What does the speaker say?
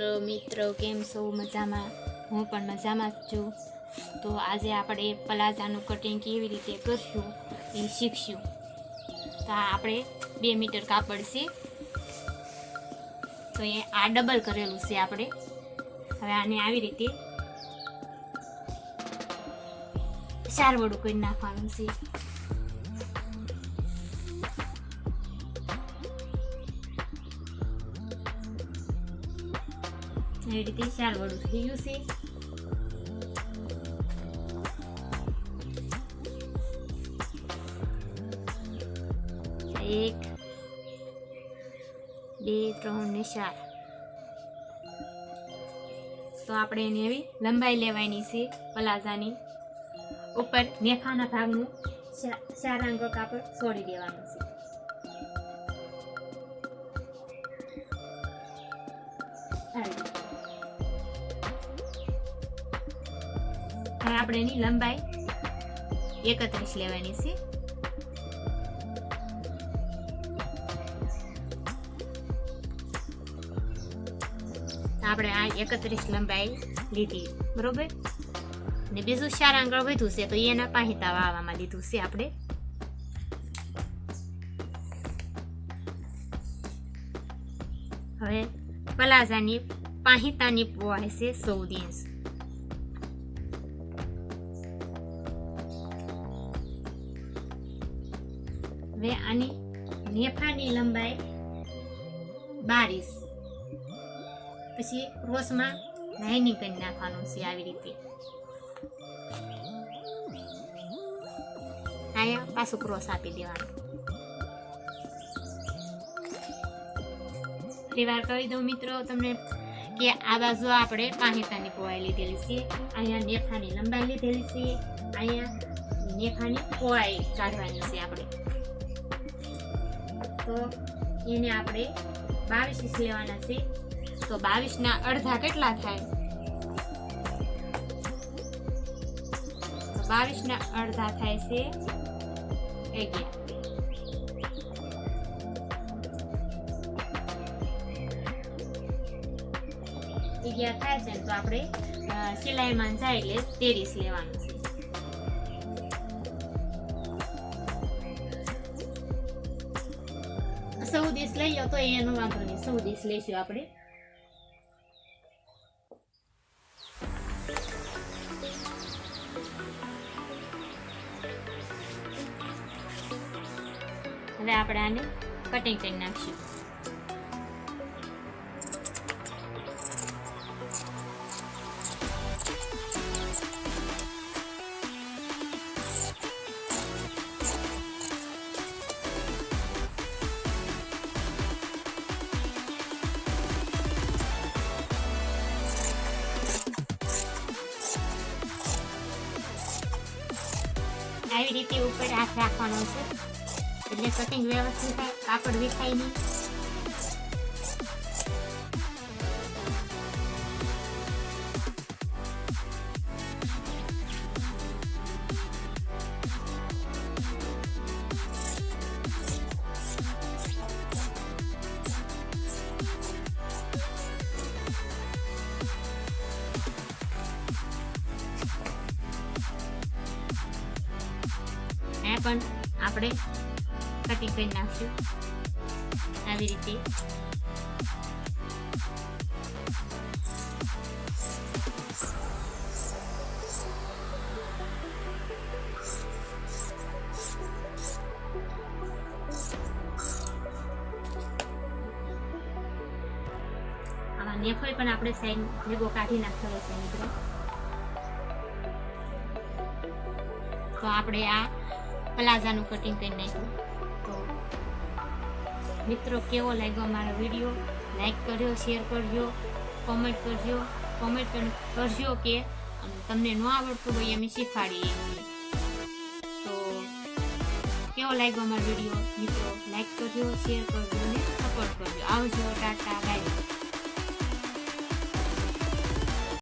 Hello મિત્રો, કેમ છો? મજામાં? હું પણ મજામાં જ છું. તો આજે આપણે પ્લાઝાનું કટિંગ કેવી રીતે કરશું એ શીખશું. તો આપણે બે મીટર કાપડ છે. તો એ આ ડબલ કરેલું છે આપણે. હવે આને આવી રીતે સારવડું કરી નાખવાનું છે. એવી રીતે ચાર વડું થઈ ગયું છે. એક, બે, ત્રણ ને ચાર. તો આપણે એની એવી લંબાઈ લેવાની છે પલાઝાની. ઉપર નેફાના ભાગનું ચાર અંગો કાપડ છોડી દેવાનું છે. આવી હવે આપણે એની લંબાઈ એકત્રીસ લેવાની છે. આપણે આ એકત્રીસ લંબાઈ લીધી, બરોબર? ને બીજું ચાર આંગળ વધ્યું છે, તો એના પાહિતા વાવવામાં લીધું છે આપણે. હવે પલાઝાની પાહિતાની પોવાય છે, ચૌદ ઇંચ. હવે આની નેફાની લંબાઈ બારીસ પછી ક્રોસમાં લાઇનિંગ કરી નાખવાનું છે આવી રીતે. અહીંયા પાછું ક્રોસ આપી દેવાનું. ફરી વાર કહી દઉં મિત્રો તમને કે આ બાજુ આપણે પાહિતાની પોવાઈ લીધેલી છે, અહીંયા નેફાની લંબાઈ લીધેલી છે, અહીંયા નેફાની પોવાઈ કાઢવાની છે આપણે. તો એને આપણે બાવીસ ઇંચ લેવાના છે. તો બાવીસના અડધા કેટલા થાય? બાવીસના અડધા થાય છે અગિયાર. અગિયાર થાય છે તો આપણે સિલાઈમાં જાય એટલે તેરીસ લેવાનું છે. સૌદીસ લઈએ તો એનો વાંધો નહીં. સૌદીસ લઈશું આપણે. હવે આપણે આને કટિંગ કરી નાખશું. આવી રીતે ઉપર હાથ રાખવાનો છે. એટલે કટિંગ વ્યવસ્થિત થાય કાપડ વિખાય નહીં. પણ આપણે કટિંગ કરી નાખશું. આવી રીતે. નેફોય પણ આપણે સાઈડ ભેગો કાઢી નાખેલો છે મિત્રો. તો આપણે આ પ્લાઝાનું કટિંગ કરી નાખ્યું. તો મિત્રો, કેવો લાગ્યો મારો વીડિયો? લાઈક કરજો શેર કરજો કોમેન્ટ કરજો. કોમેન્ટ કરજો કે તમને ન આવડતું હોય અમે શીખવાડીએ તો કેવો લાગ્યો મારો વીડિયો? મિત્રો લાઈક કરજો શેર કરજો અને સપોર્ટ કરજો. આવજો, ટાટા બાય